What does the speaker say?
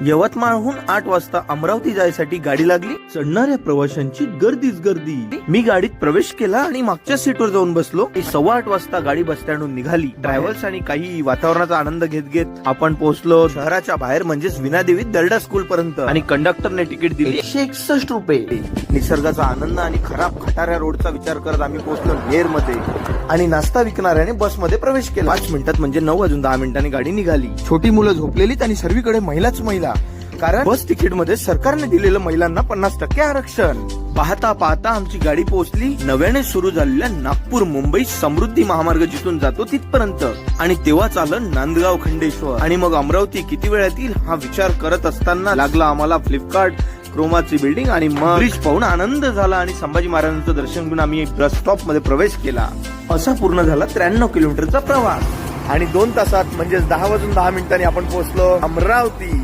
यवतमाळहून आठ वाजता अमरावती जायसाठी गाडी लागली. चढणाऱ्या प्रवाशांची गर्दीच गर्दी. मी गाडीत प्रवेश केला आणि मागच्या सीटवर जाऊन बसलो. सव्वा आठ वाजता गाडी बस स्टँडहून निघाली. ट्रॅव्हल्स आणि काही वातावरणाचा आनंद घेत घेत आपण पोहोचलो. शहराच्या बाहेर म्हणजेच विनादेवी दर्डा स्कूल पर्यंत. आणि कंडक्टरने तिकीट दिली. एकशे एकसष्ट रुपये. निसर्गाचा आनंद आणि खराब खटाऱ्या रोडचा विचार करत आम्ही पोहोचलो नेरमध्ये. आणि नाश्ता विकणाऱ्याने बसमध्ये प्रवेश केला. पाच मिनिटात म्हणजे नऊ वाजून दहा मिनिटांनी गाडी निघाली. छोटी मुलं झोपलेलीत आणि सर्वीकडे महिलाच महिला. कारण बस तिकीटमध्ये सरकारने दिलेलं महिलांना पन्नास टक्के आरक्षण. पाहता पाहता आमची गाडी पोहोचली. नव्याने सुरू झालेल्या नागपूर मुंबई समृद्धी महामार्ग जिथून जातो तिथपर्यंत. आणि तेव्हाच आलं नांदगाव खंडेश्वर. आणि मग अमरावती किती वेळात येईल हा विचार करत असताना लागला आम्हाला फ्लिपकार्ट. क्रोमाची बिल्डिंग आणि मग ब्रिज. पाहून आनंद झाला आणि संभाजी महाराजांचं दर्शन घेऊन आम्ही बस स्टॉपमध्ये प्रवेश केला. असा पूर्ण झाला त्र्याण्णव किलोमीटरचा प्रवास. आणि दोन तासात म्हणजेच दहा वाजून दहा मिनिटांनी आपण पोहोचलो अमरावती.